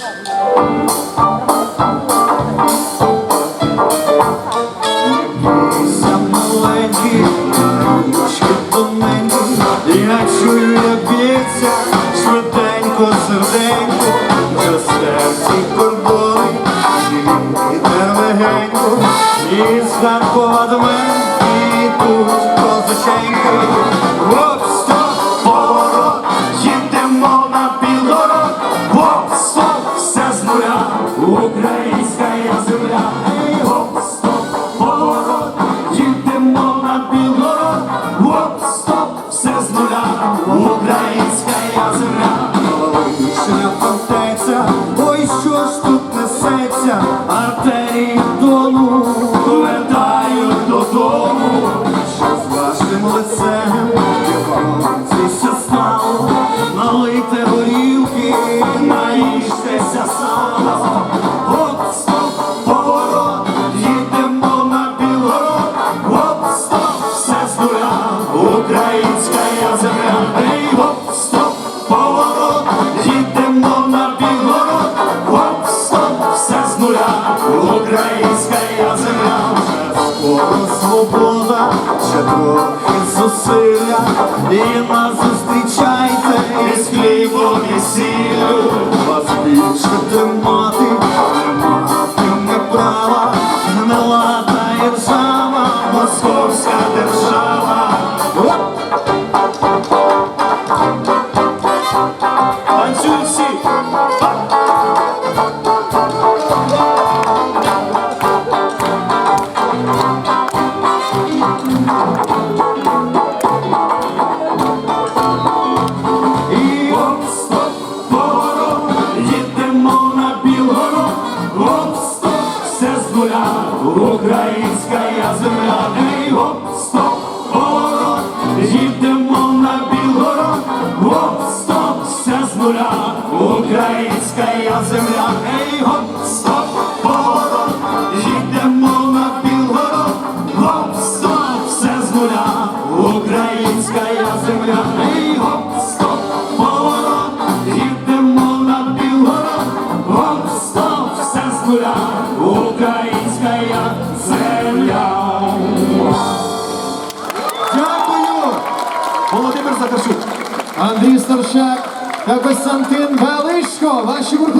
Бійся, маленький, ручки тоненькі, я чую, як швиденько, серденько, за серці кордони, іде легенько, і з Харкова до мене ідуть козаченьки. Оп, українська земля, Ей, оп, стоп, поворот, їдемо на Білгород, оп, стоп, все з нуля, українська земля. Вишня фортеця, ой, що ж тут несеться, артерії дону летають додому, що з вашим лицем українська земля, скоро свобода, ще трохи зусилля, і нас зустрічайте із хлібом і сіллю, вас більше тримати, не матиме права, гнила та іржава, московська держава. Українська земля, ей, оп, стоп, поворот, їдемо на Білгород, оп, стоп, все з нуля, українська земля, ей, оп, стоп, поворот, їдемо на Білгород, оп, стоп, все з нуля, українська земля, ей, оп, стоп, поворот, їдемо на Білгород, оп, стоп, все з нуля, українська Володимир Захарчук, Андрій Старшак та Костянтин Величко. Ваші обласки!